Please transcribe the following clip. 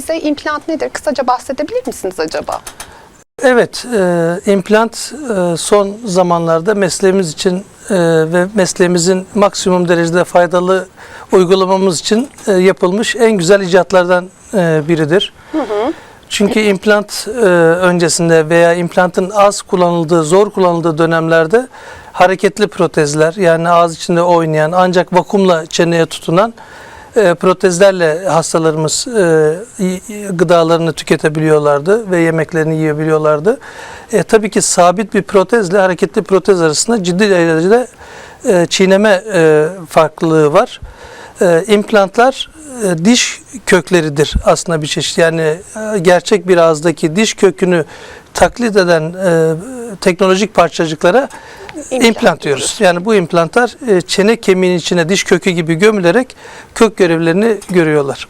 bize implant nedir? Kısaca bahsedebilir misiniz acaba? Evet, e, implant e, son zamanlarda mesleğimiz için e, ve mesleğimizin maksimum derecede faydalı uygulamamız için e, yapılmış en güzel icatlardan e, biridir. Çünkü implant e, öncesinde veya implantın az kullanıldığı, zor kullanıldığı dönemlerde hareketli protezler yani ağız içinde oynayan ancak vakumla çeneye tutunan e, protezlerle hastalarımız e, gıdalarını tüketebiliyorlardı ve yemeklerini yiyebiliyorlardı. E, tabii ki sabit bir protezle hareketli protez arasında ciddi derecede e, çiğneme e, farklılığı var. E, implantlar e, diş kökleridir aslında bir çeşit. Yani e, gerçek bir ağızdaki diş kökünü taklit eden e, teknolojik parçacıklara İmplant implant diyoruz. Yani bu implantlar e, çene kemiğinin içine diş kökü gibi gömülerek kök görevlerini görüyorlar.